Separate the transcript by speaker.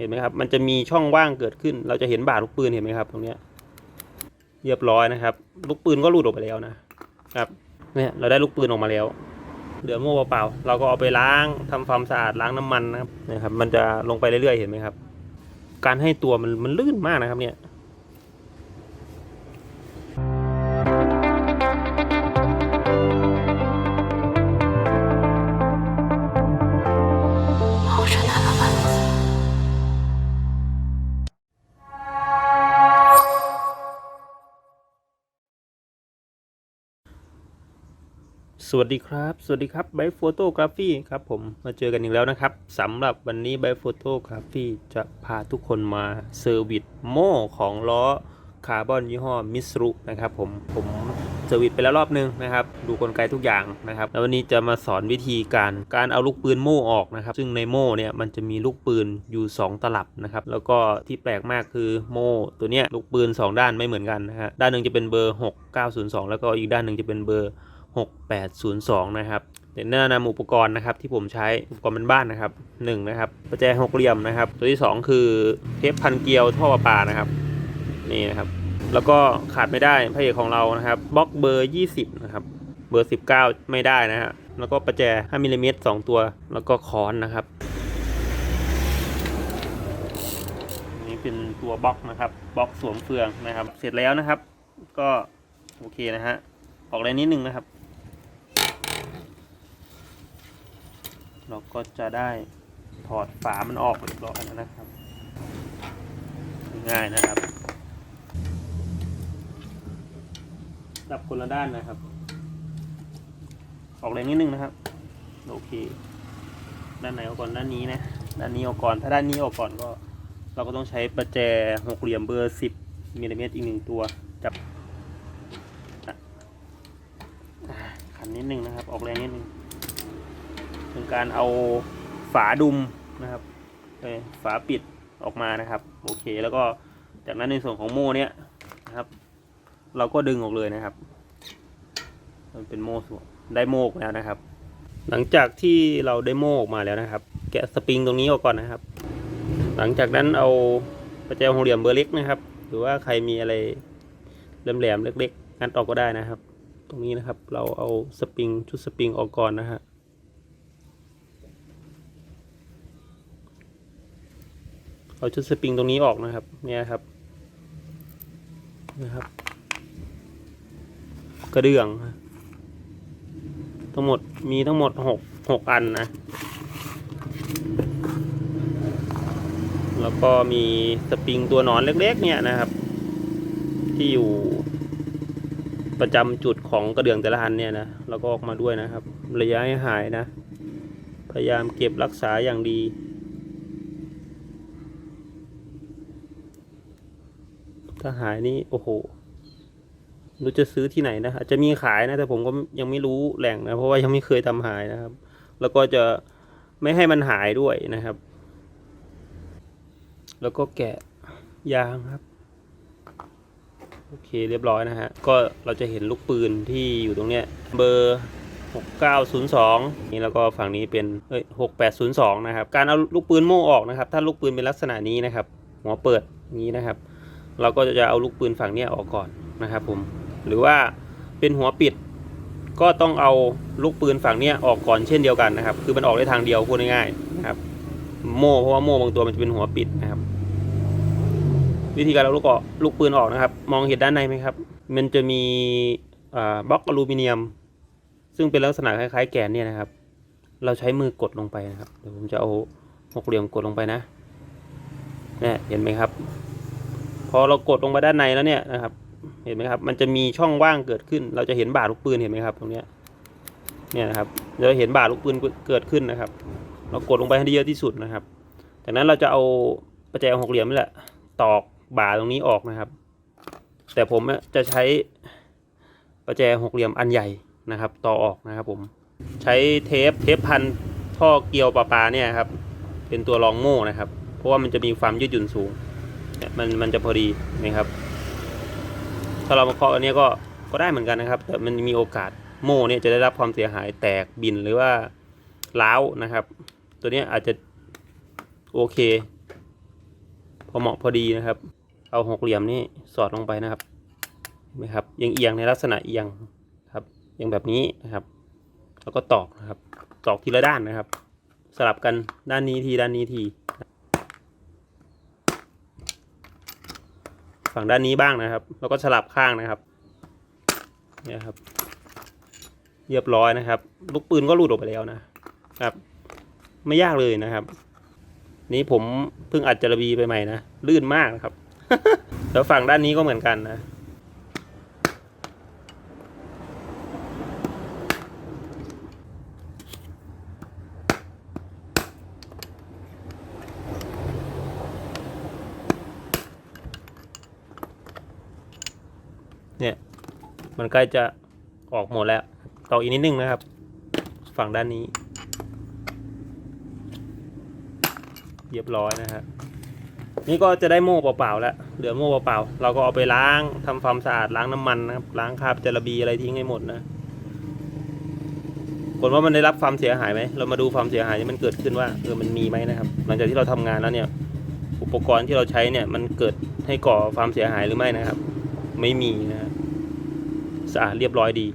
Speaker 1: เห็นไหมครับ มันจะมีช่องว่างเกิดขึ้น เราจะเห็นบาดลูกปืนเห็นไหมครับ ตรงเนี้ยเรียบร้อยนะครับ ลูกปืนก็หลุดออกไปแล้วนะครับเนี่ยเราได้ลูกปืนออกมาแล้ว เหลือโม่เปล่าๆเราก็เอาไปล้างทำความสะอาดล้างน้ำมันนะครับนะครับ มันจะลงไปเรื่อยๆเห็นไหมครับ การให้ตัวมันมันลื่นมากนะครับเนี่ย สวัสดีครับ สวัสดีครับไบโฟโตกราฟีครับผมมาเจอกันอีกแล้วนะครับสำหรับวันนี้ไบโฟโตกราฟีจะพาทุกคนมาเซอร์วิสโม่ของล้อคาร์บอนยี่ห้อมิสรุนะครับผมผมเซอร์วิสไปแล้วรอบนึงนะครับ ดูกลไกทุกอย่างนะครับ แล้ววันนี้จะมาสอนวิธีการการเอาลูกปืนโม่ออกนะครับ ซึ่งในโม่เนี่ยมันจะมีลูกปืนอยู่ 2 ตลับนะครับ แล้วก็ที่แปลกมากคือโม่ตัวเนี้ยลูกปืน 2 ด้านไม่เหมือนกันนะฮะด้านหนึ่งจะเป็นเบอร์ 6902 แล้วก็อีกด้านหนึ่งจะเป็นเบอร์ 6802 นะครับเดี๋ยวแนะนำอุปกรณ์นะครับที่ผมใช้อุปกรณ์เป็นบ้านนะครับ1นะครับประแจหกเหลี่ยมนะครับ ตัวที่ 2 คือเทปพันเกลียวท่อประปานะครับนี่นะครับ แล้วก็ขาดไม่ได้พระเอกของเรานะครับบล็อกเบอร์ 20 นะครับ เบอร์ 19 ไม่ได้นะฮะแล้วก็ประแจ5มิลลิเมตร2ตัว แล้วก็ค้อนนะครับนนี่เป็นตัวบล็อกนะครับบล็อกสวมเฟืองนะครับ เสร็จแล้วนะครับ ก็โอเคนะฮะออกแรงนิดนึงนะครับ เราก็จะได้ถอดฝามันออกเรียบร้อยแล้วนะครับ ง่ายนะครับ จับคนละด้านนะครับ ออกแรงนิดนึงนะครับ โอเค ด้านไหนออกก่อนด้านนี้นะ ด้านนี้ออกก่อน ถ้าด้านนี้ออกก่อนก็ เราก็ต้องใช้ประแจหกเหลี่ยมเบอร์สิบมิลลิเมตรอีกหนึ่งตัว จับขันนิดนึงนะครับ ออกแรงนิดนึง เป็นการเอาฝาดุมนะครับฝาปิดออกมานะครับโอเคแล้วก็จากนั้นในส่วนของโม่เนี้ยนะครับ เราก็ดึงออกเลยนะครับ มันเป็นโม่ส่วนได้โม่ออกแล้วนะครับ หลังจากที่เราได้โม่ออกมาแล้วนะครับ แกะสปริงตรงนี้ออกก่อนนะครับ หลังจากนั้นเอาประแจหกเหลี่ยมเบอร์เล็กนะครับ หรือว่าใครมีอะไรแหลมๆเล็กๆงัดออกก็ได้นะครับ ตรงนี้นะครับเราเอาสปริงชุดสปริงออกก่อนนะฮะ เอาชุดสปริงตรงนี้ออกนะครับ เนี่ยครับ นะครับ กระเดื่อง ทั้งหมดมีทั้งหมดหกหกอันนะ แล้วก็มีสปริงตัวนอนเล็กๆ เนี่ยนะครับ ที่อยู่ประจำจุดของกระเดื่องแต่ละอันเนี่ยนะเราก็ออกมาด้วยนะครับ ระยะให้หายนะ พยายามเก็บรักษาอย่างดี ถ้าหายนี่โอ้โหรู้จะซื้อที่ไหนนะอาจจะมีขายนะ แต่ผมก็ยังไม่รู้แหล่งนะ เพราะว่ายังไม่เคยทำหายนะครับ แล้วก็จะไม่ให้มันหายด้วยนะครับ แล้วก็แกะยางครับ โอเคเรียบร้อยนะฮะ ก็เราจะเห็นลูกปืนที่อยู่ตรงเนี้ย เบอร์6902นี่แล้วก็ฝั่งนี้เป็นเอ้ย6802 นะครับ การเอาลูกปืนโม่ออกนะครับ ถ้าลูกปืนเป็นลักษณะนี้นะครับ หัวเปิดนี้นะครับ เราก็จะเอาลูกปืนฝั่งนี้ออกก่อนนะครับผมหรือว่าเป็นหัวปิดก็ต้องเอาลูกปืนฝั่งนี้ออกก่อนเช่นเดียวกันนะครับ คือมันออกได้ทางเดียวพูดง่ายๆนะครับ โม่เพราะว่าโม่บางตัวมันจะเป็นหัวปิดนะครับ วิธีการเอาลูกออกลูกปืนออกนะครับ มองเห็นด้านในไหมครับ มันจะมีบล็อกอลูมิเนียม ซึ่งเป็นลักษณะคล้ายๆแกนเนี่ยนะครับ เราใช้มือกดลงไปนะครับเดี๋ยวผมจะเอาหกเหลี่ยมกดลงไปนะเนี่ยเห็นไหมครับ พอเรากดลงไปด้านในแล้วเนี่ยนะครับ เห็นไหมครับ มันจะมีช่องว่างเกิดขึ้น เราจะเห็นบาดลูกปืนเห็นไหมครับ ตรงเนี้ยเนี่ยนะครับเราจะเห็นบาดลูกปืนเกิดขึ้นนะครับ เรากดลงไปให้ได้เยอะที่สุดนะครับ จากนั้นเราจะเอาประแจหกเหลี่ยมนี่แหละตอกบ่าตรงนี้ออกนะครับ แต่ผมจะใช้ประแจหกเหลี่ยมอันใหญ่นะครับ ต่อออกนะครับ ผมใช้เทปเทปพันท่อเกลียวประปลาเนี่ยครับเป็นตัวรองโม่นะครับ เพราะว่ามันจะมีความยืดหยุ่นสูง เนี่ยมันมันจะพอดีนะครับ ถ้าเรามาเคาะอันนี้ก็ก็ได้เหมือนกันนะครับ แต่มันมีโอกาสโม่เนี่ยจะได้รับความเสียหายแตกบินหรือว่าล้าวนะครับ ตัวนี้อาจจะโอเค พอเหมาะพอดีนะครับ เอาหกเหลี่ยมนี่สอดลงไปนะครับเห็นไหมครับเอียงเอียงๆในลักษณะเอียงครับเอียงแบบนี้นะครับ แล้วก็ตอกนะครับ ตอกทีละด้านนะครับ สลับกันด้านนี้ทีด้านนี้ที ฝั่งด้านนี้บ้างนะครับ แล้วก็สลับข้างนะครับเนี่ยครับ เรียบร้อยนะครับ ลูกปืนก็หลุดออกไปแล้วนะครับ ไม่ยากเลยนะครับ นี้ผมเพิ่งอัดจารบีไปใหม่นะลื่นมากนะครับ แล้วฝั่งด้านนี้ก็เหมือนกันนะ เนี่ย มันใกล้จะออกหมดแล้วต่ออีกนิดนึงนะครับ ฝั่งด้านนี้ เรียบร้อยนะครับนี่ก็จะได้โม่เปล่าๆแล้ว เหลือโม่เปล่าๆ เราก็เอาไปล้างทำความสะอาดล้างน้ำมันนะครับ ล้างคราบจระบีอะไรทิ้งให้หมดนะผลว่ามันได้รับความเสียหายไหม เรามาดูความเสียหายที่มันเกิดขึ้นว่าเออมันมีไหมนะครับ หลังจากที่เราทำงานแล้วเนี่ย อุปกรณ์ที่เราใช้เนี่ยมันเกิดให้ก่อความเสียหายหรือไม่นะครับ ไม่มีนะสะอาดเรียบร้อยดี